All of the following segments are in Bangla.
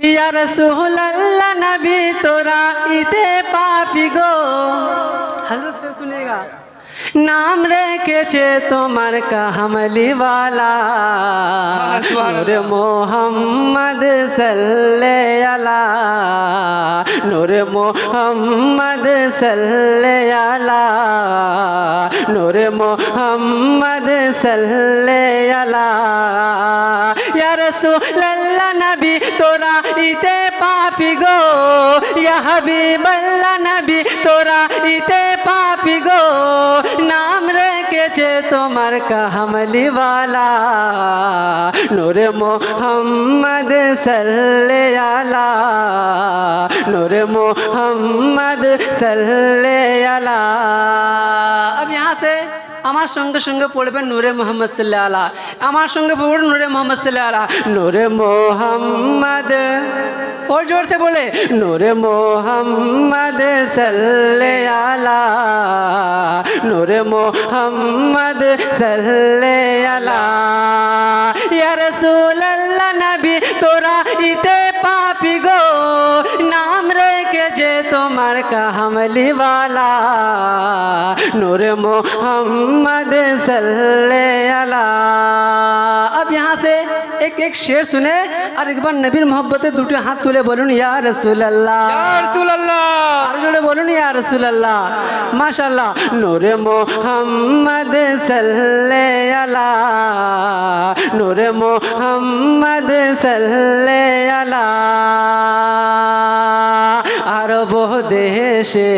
ইয়া রসুল্লাহ নবী তোরা ইতে পাপি গো হজরত से सुनेगा নাম রেখেছে তোমার কামলিওয়ালা নূর মোহাম্মদ সাল্লে আলা নূর মোহাম্মদ সাল্লে আলা নূর মোহাম্মদ সাল্লে আলা ইয়া রাসূলুল্লাহ নবী তোরা ইতে পাপি গো ইয়া হাবিবাল্লাহ নবী তোরা ইতে পাপি গো নাম রেখেছে তোমার কামলিওয়ালা নূর মোহাম্মদ সাল্লে আলা নূর মোহাম্মদ সাল্লে আলা अब यहाँ से আমার সঙ্গে সঙ্গে পড়বেন নূরে মোহাম্মদ সাল্লাহ আলা আমার সঙ্গে পড়বেন নূরে মোহাম্মদ সাল্লাহ আলা নূরে মোহাম্মদ और जोर से बोले नूर मोहम्मद सल्ले आला नूर मोहम्मद सल्ले आला या रसूल अल्लाह नबी তোরা ইতে পাপি গো নাম রেখে अमर का हमली वाला नूर मोहम्मद सल्ले अला अब यहाँ से एक एक शेर सुने और एक बार नबीर मोहब्बत दूटे हाथ तुले बोलून या रसूल अल्लाह जुड़े बोलून या रसूल अल्लाह माशाल्लाह नूर मोहम्मद सल्ले अला नूर मोहम्मद सल्ले अला দেশে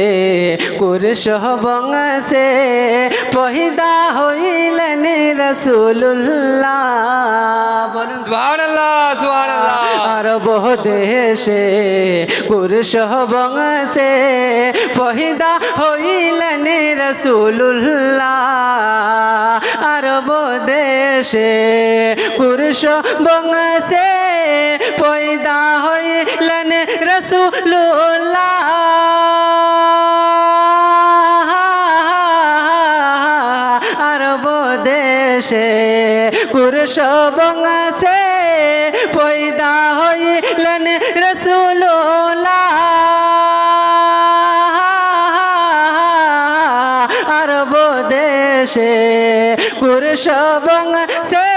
কুরশ বংশে পহিদা হইলেন রসুল্লাহ আরব দেশে পুরুষ বংশে পহিদা হইলেন রসুল্লাহ আরব দেশে পুরুষ বংশে পয়দা হইলেন রসুল্লাহ দেশে পুরুষ বংশে পয়দা হইলেন রসুল্লাহ আরব দেশে পুরুষ বংশে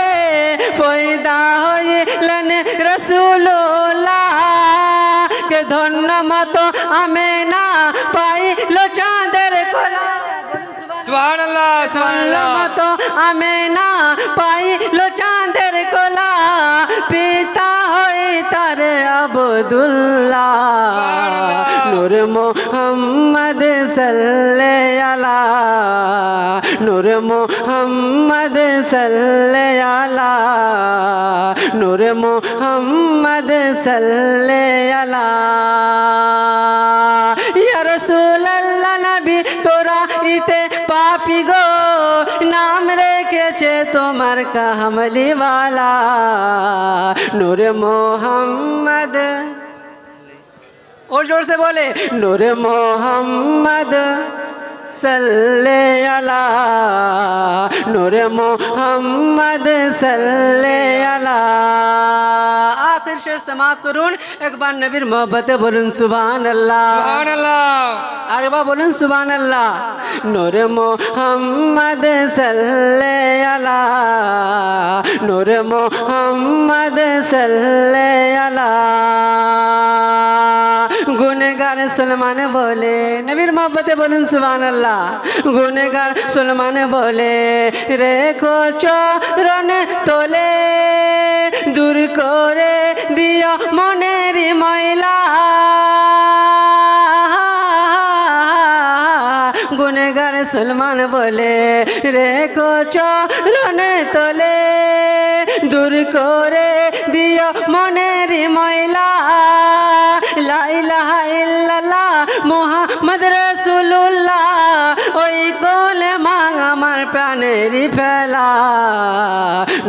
পয়দা হইলেন রসুল্লাহ কে ধন্য মতো আমে না পাইল চাঁদের কোলা। সুবহানাল্লাহ সুবহানাল্লাহ মতো আমে না পাইল চাঁদের কোলা পিতা হই তার আবদুল্লাহ নূর মোহাম্মদ সাল্লে আলা নূর মোহাম্মদ সাল্লে আলা নূর মোহাম্মদ সাল্লে আলা ইয়া আমার কামলিওয়ালা নূর মোহাম্মদ। ও জোর সে বলে, নূর মোহাম্মদ সল্লে আলা, নূর মোহাম্মদ সল্লে আলা। তারাবির শেষ সমাপ্ত করুন। একবার নবীর মোহব্বতে বলুন সুবান আল্লাহ আরে বা বলুন সুবান আল্লাহ নোরে মোহাম্মদ সাল্লে আলা নোরে মোহাম্মদ সাল্লে আলা গুনেগার সুলমান বলে নবীর মোহব্বতে বলুন সুবান আল্লাহ গুনেগার সুলমান বলে রেখো চরণ তোলে। দূর করে দিও মনের ময়লা। গুনেগার সুলমান বলে রে চরণে তোলে, দূর করে দিও মনের ময়লা। প্রাণেরই ফেলা।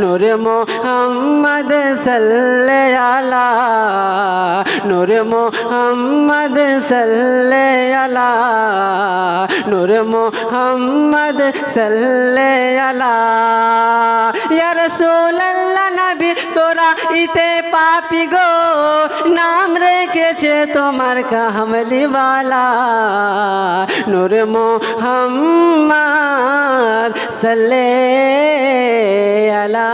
নূরে মোহাম্মদ সাল্লে আলা নূরে মোহাম্মদ সাল্লে আলা নূরে মোহাম্মদ সাল্লে আলা ইয়া নবী তোরা ইতে পাপি গো। নাম রেখেছে তোমার কামলিওয়ালা নূর মোহাম্মদ সাল্লে আলা।